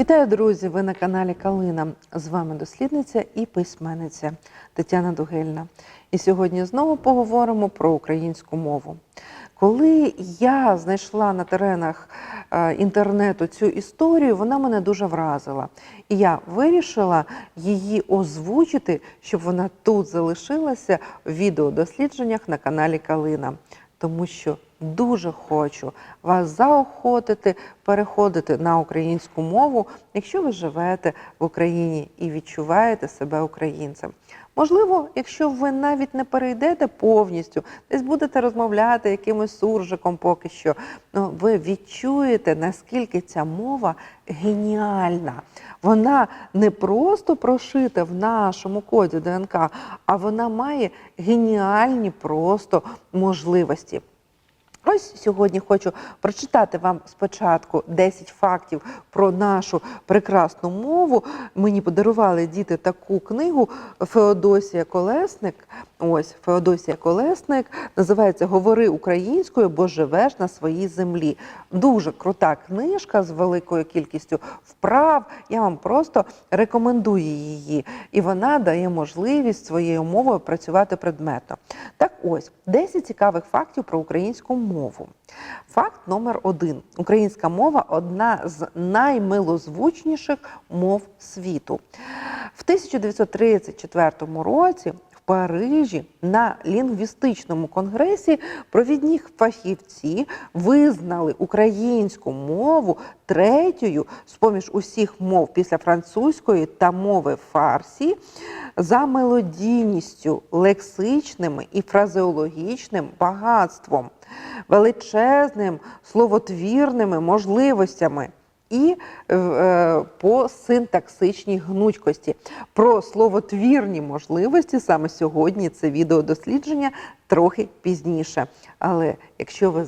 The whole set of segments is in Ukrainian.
Вітаю, друзі! Ви на каналі Калина. З вами дослідниця і письменниця Тетяна Дугельна. І сьогодні знову поговоримо про українську мову. Коли я знайшла на теренах е, інтернету цю історію, вона мене дуже вразила. І я вирішила її озвучити, щоб вона тут залишилася в відеодослідженнях на каналі Калина. Тому що дуже хочу вас заохотити переходити на українську мову, якщо ви живете в Україні і відчуваєте себе українцем. Можливо, якщо ви навіть не перейдете повністю, десь будете розмовляти якимось суржиком поки що, ну ви відчуєте, наскільки ця мова геніальна. Вона не просто прошита в нашому коді ДНК, а вона має геніальні просто можливості. Ось сьогодні хочу прочитати вам спочатку 10 фактів про нашу прекрасну мову. Мені подарували діти таку книгу Феодосія Колесник. Ось Феодосія Колесник називається Говори українською, бо живеш на своїй землі. Дуже крута книжка з великою кількістю вправ. Я вам просто рекомендую її, і вона дає можливість своєю мовою працювати предметно. Так ось 10 цікавих фактів про українську мову. Факт номер один: українська мова одна з наймилозвучніших мов світу. В 1934 році. Парижі на лінгвістичному конгресі провідні фахівці визнали українську мову третьою з поміж усіх мов після французької та мови фарсі за мелодійністю, лексичним і фразеологічним багатством, величезним словотвірними можливостями. І е, по синтаксичній гнучкості. Про словотвірні можливості саме сьогодні це відеодослідження трохи пізніше. Але якщо ви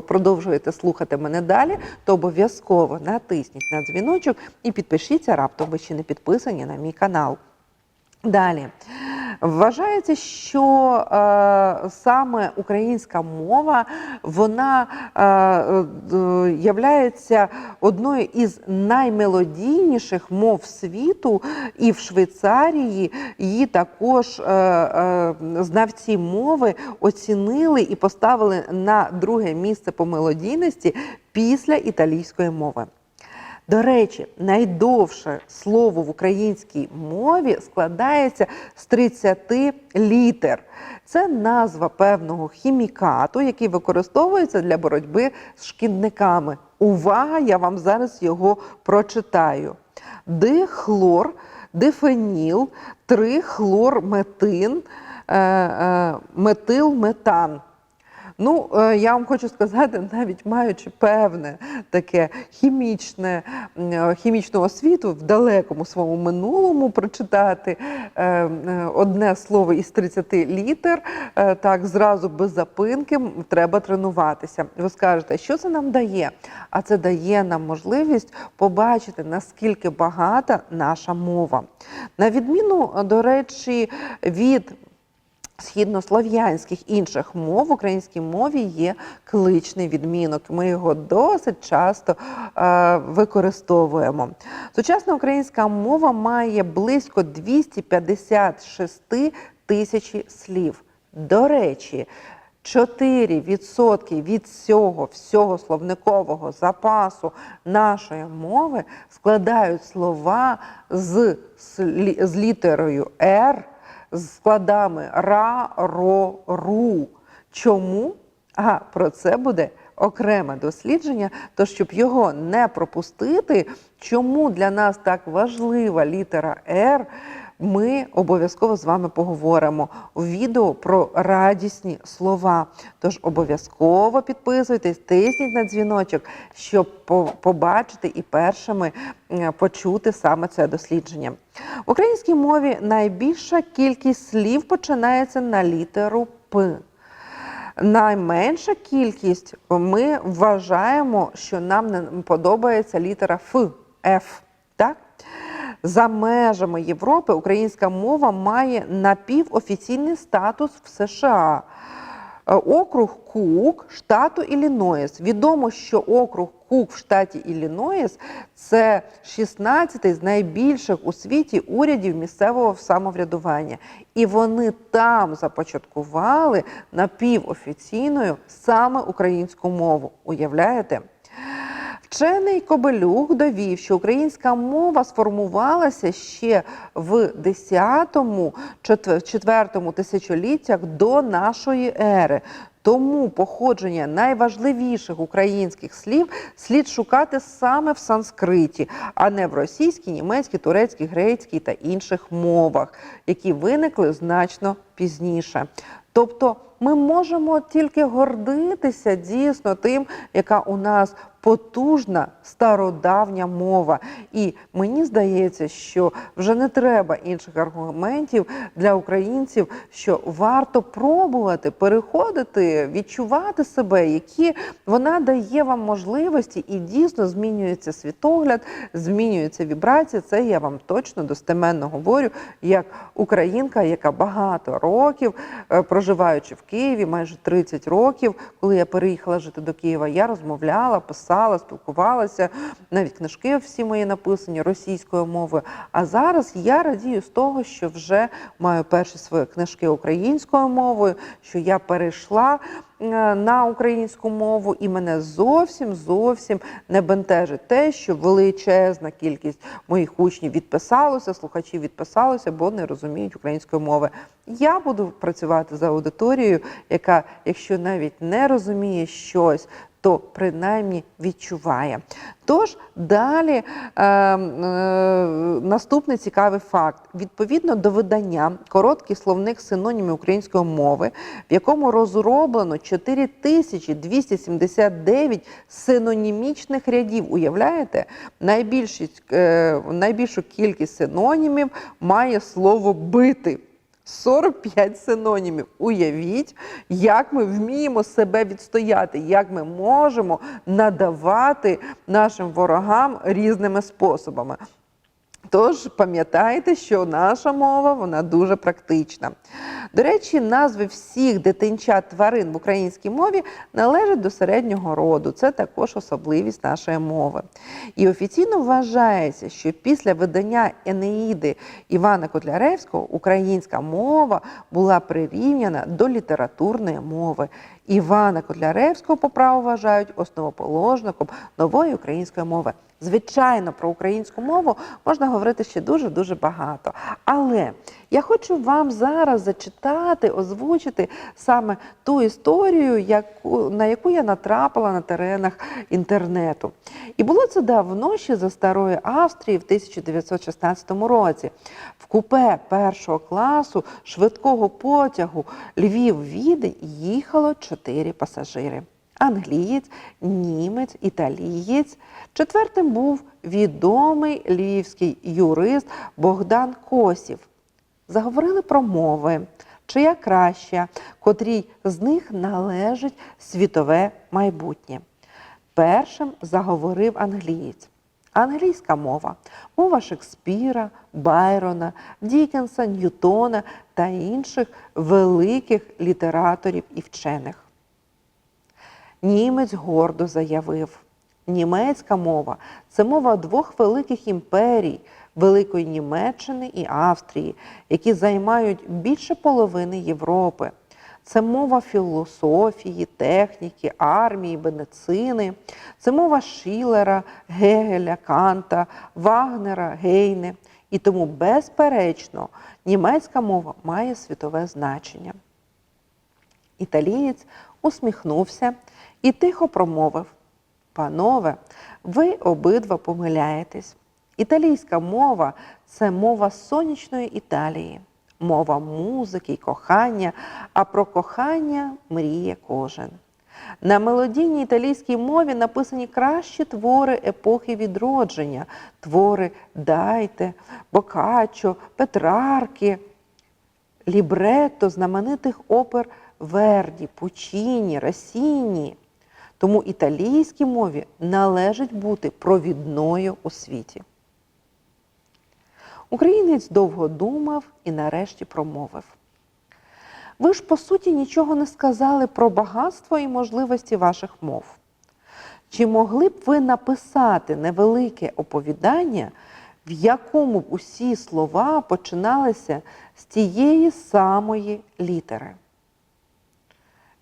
продовжуєте слухати мене далі, то обов'язково натисніть на дзвіночок і підпишіться раптом, ви ще не підписані на мій канал. Далі вважається, що е, саме українська мова вона е, е, являється одною із наймелодійніших мов світу, і в Швейцарії її також е, е, знавці мови оцінили і поставили на друге місце по мелодійності після італійської мови. До речі, найдовше слово в українській мові складається з 30 літер. Це назва певного хімікату, який використовується для боротьби з шкідниками. Увага! Я вам зараз його прочитаю: дихлор, дифеніл, трихлорметин, е, е, метилметан. Ну, е, я вам хочу сказати, навіть маючи певне таке хімічне, е, хімічну освіту в далекому своєму минулому прочитати е, одне слово із 30 літер, так зразу без запинки треба тренуватися. Ви скажете, що це нам дає? А це дає нам можливість побачити, наскільки багата наша мова. На відміну, до речі, від східнослов'янських інших мов в українській мові є кличний відмінок. Ми його досить часто е, використовуємо. Сучасна українська мова має близько 256 тисяч слів. До речі, 4% від всього всього словникового запасу нашої мови складають слова з, з літерою Р з складами ра, ро, ру. Чому? А про це буде окреме дослідження. То щоб його не пропустити, чому для нас так важлива літера Р, ми обов'язково з вами поговоримо у відео про радісні слова. Тож обов'язково підписуйтесь, тисніть на дзвіночок, щоб побачити і першими почути саме це дослідження. В українській мові найбільша кількість слів починається на літеру П. Найменша кількість ми вважаємо, що нам не подобається літера Ф, Ф. Так? За межами Європи українська мова має напівофіційний статус в США. е, округ Кук штату Іллінойс. Відомо, що округ Кук в штаті Іллінойс це 16-й з найбільших у світі урядів місцевого самоврядування. І вони там започаткували напівофіційною саме українську мову. Уявляєте? Вчений Кобелюк довів, що українська мова сформувалася ще в 10-му, 4-му тисячоліттях до нашої ери. Тому походження найважливіших українських слів слід шукати саме в санскриті, а не в російській, німецькій, турецькій, грецькій та інших мовах, які виникли значно пізніше. Тобто ми можемо тільки гордитися дійсно тим, яка у нас потужна стародавня мова. І мені здається, що вже не треба інших аргументів для українців, що варто пробувати переходити, відчувати себе, які вона дає вам можливості, і дійсно змінюється світогляд, змінюється вібрація. Це я вам точно достеменно говорю, як українка, яка багато років, е, проживаючи в Києві, майже 30 років, коли я переїхала жити до Києва, я розмовляла, писала, спілкувалася. Навіть книжки всі мої написані російською мовою. А зараз я радію з того, що вже маю перші свої книжки українською мовою, що я перейшла е, на українську мову, і мене зовсім зовсім не бентежить те, що величезна кількість моїх учнів відписалося, слухачів відписалося, бо не розуміють української мови. Я буду працювати за аудиторією, яка, якщо навіть не розуміє щось, то принаймні відчуває. Тож далі е, е, наступний цікавий факт: відповідно до видання короткий словник синонімів української мови, в якому розроблено 4279 синонімічних рядів. Уявляєте, найбільшість, е, найбільшу кількість синонімів має слово бити. 45 синонімів. Уявіть, як ми вміємо себе відстояти, як ми можемо надавати нашим ворогам різними способами. Тож пам'ятайте, що наша мова вона дуже практична. До речі, назви всіх дитинчат тварин в українській мові належать до середнього роду. Це також особливість нашої мови. І офіційно вважається, що після видання Енеїди Івана Котляревського українська мова була прирівняна до літературної мови. Івана Котляревського по праву вважають основоположником нової української мови. Звичайно, про українську мову можна говорити ще дуже дуже багато. Але я хочу вам зараз зачитати, озвучити саме ту історію, яку, на яку я натрапила на теренах інтернету. І було це давно ще за старої Австрії в 1916 році. В купе першого класу швидкого потягу Львів-Відень їхало чотири пасажири англієць, німець, італієць. Четвертим був відомий львівський юрист Богдан Косів. Заговорили про мови, чия краща, котрій з них належить світове майбутнє. Першим заговорив англієць. Англійська мова, мова Шекспіра, Байрона, Дікенса, Ньютона та інших великих літераторів і вчених. Німець гордо заявив: німецька мова це мова двох великих імперій Великої Німеччини і Австрії, які займають більше половини Європи. Це мова філософії, техніки, армії, медицини, це мова Шілера, Гегеля, Канта, Вагнера, Гейне. І тому, безперечно, німецька мова має світове значення. Італієць усміхнувся і тихо промовив: Панове, ви обидва помиляєтесь. Італійська мова це мова сонячної Італії, мова музики й кохання, а про кохання мріє кожен. На мелодійній італійській мові написані кращі твори епохи відродження, твори Дайте, Бокаччо, Петрарки, лібретто знаменитих опер Верді, Пучіні, Расіні. Тому італійській мові належить бути провідною у світі. Українець довго думав і нарешті промовив. ви ж по суті нічого не сказали про багатство і можливості ваших мов. Чи могли б ви написати невелике оповідання, в якому б усі слова починалися з тієї самої літери?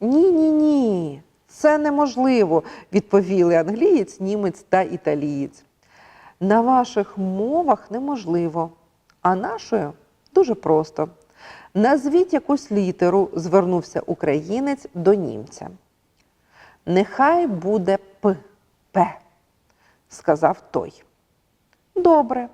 Ні, ні, ні, це неможливо, відповіли англієць, німець та італієць. На ваших мовах неможливо, а нашою дуже просто. Назвіть якусь літеру, звернувся українець до німця. Нехай буде П, П, сказав той. Добре.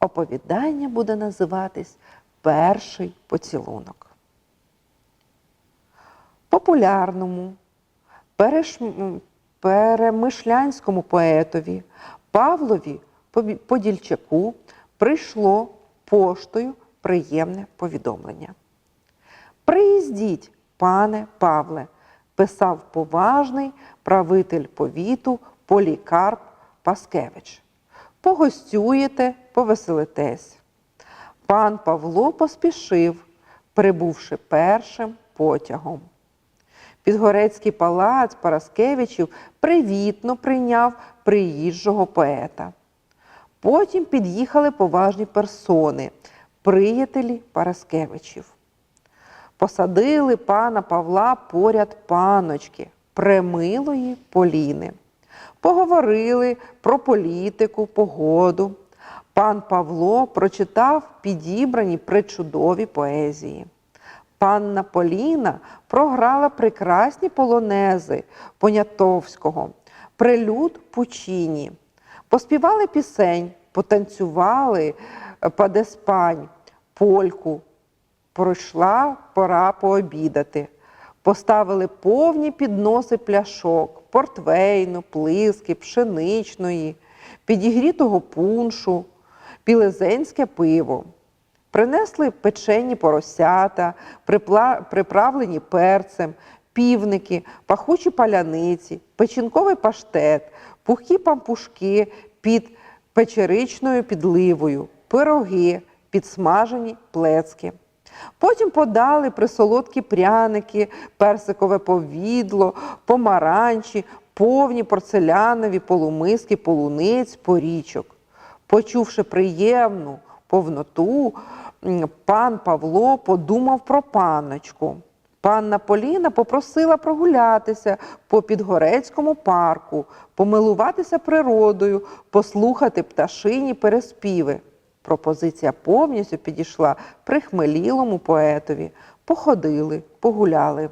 Оповідання буде називатись Перший поцілунок. Популярному, переш... перемишлянському поетові Павлові Подільчаку прийшло поштою приємне повідомлення. Приїздіть, пане Павле, писав поважний правитель повіту Полікарп Паскевич. Погостюєте, повеселитесь. Пан Павло поспішив, прибувши першим потягом. Підгорецький палац Параскевичів привітно прийняв приїжджого поета. Потім під'їхали поважні персони, приятелі Параскевичів. Посадили пана Павла поряд паночки, премилої Поліни. Поговорили про політику, погоду. Пан Павло прочитав підібрані причудові поезії. Панна Поліна програла прекрасні полонези Понятовського, прелюд Пучині. Поспівали пісень, потанцювали е, падеспань, польку. Пройшла пора пообідати. Поставили повні підноси пляшок, портвейну, плиски, пшеничної, підігрітого пуншу, пілезенське пиво. Принесли печені поросята, приправлені перцем, півники, пахучі паляниці, печінковий паштет, пухкі пампушки під печеричною підливою, пироги, підсмажені плецки. Потім подали присолодкі пряники, персикове повідло, помаранчі, повні порцелянові полумиски, полуниць, порічок. Почувши приємну повноту, пан Павло подумав про панночку. Панна Поліна попросила прогулятися по Підгорецькому парку, помилуватися природою, послухати пташині переспіви. Пропозиція повністю підійшла прихмелілому поетові. Походили, погуляли.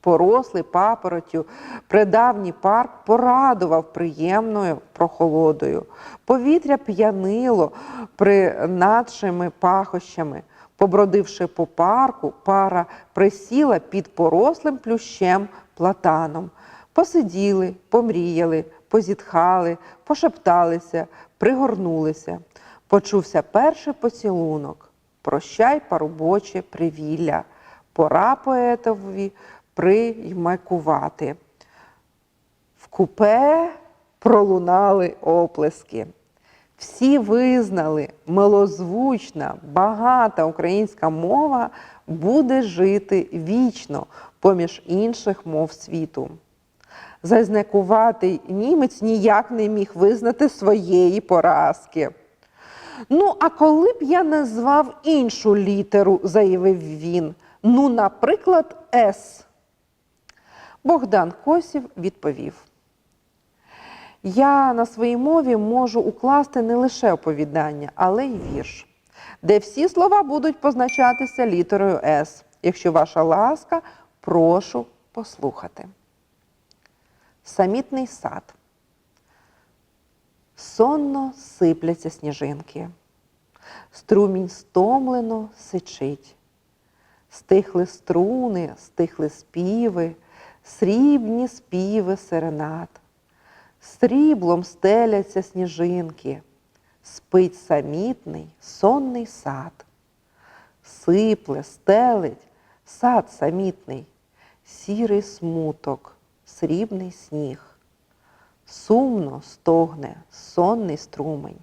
Порослий папоротю, придавній парк порадував приємною прохолодою. Повітря п'янило принадшими пахощами. Побродивши по парку, пара присіла під порослим плющем платаном. Посиділи, помріяли, позітхали, пошепталися, пригорнулися. Почувся перший поцілунок. Прощай, парубоче, привілля. Пора поетові приймакувати. В купе пролунали оплески. Всі визнали, милозвучна, багата українська мова буде жити вічно поміж інших мов світу. Зазнакуватий німець ніяк не міг визнати своєї поразки. Ну, а коли б я назвав іншу літеру, заявив він. Ну, наприклад, С. Богдан Косів відповів. Я на своїй мові можу укласти не лише оповідання, але й вірш, де всі слова будуть позначатися літерою С. Якщо ваша ласка, прошу послухати. Самітний сад. Сонно сипляться сніжинки. Струмінь стомлено сичить. Стихли струни, стихли співи, срібні співи серенад. Сріблом стеляться сніжинки, спить самітний сонний сад. Сипле, стелить сад самітний, сірий смуток, срібний сніг. Сумно стогне сонний струмень,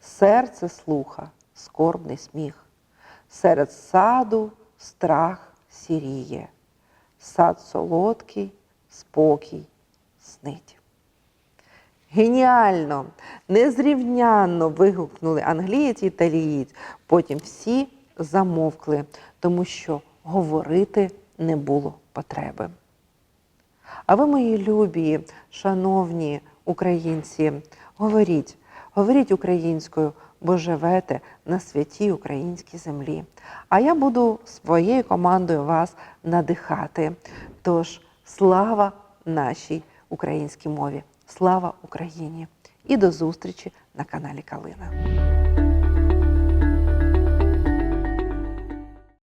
серце слуха, скорбний сміх. Серед саду страх сіріє, сад солодкий, спокій снить. Геніально, незрівнянно вигукнули англієць і італієць. Потім всі замовкли, тому що говорити не було потреби. А ви, мої любі, шановні українці, говоріть, говоріть українською, бо живете на святій українській землі. А я буду своєю командою вас надихати. Тож слава нашій українській мові! Слава Україні! І до зустрічі на каналі Калина.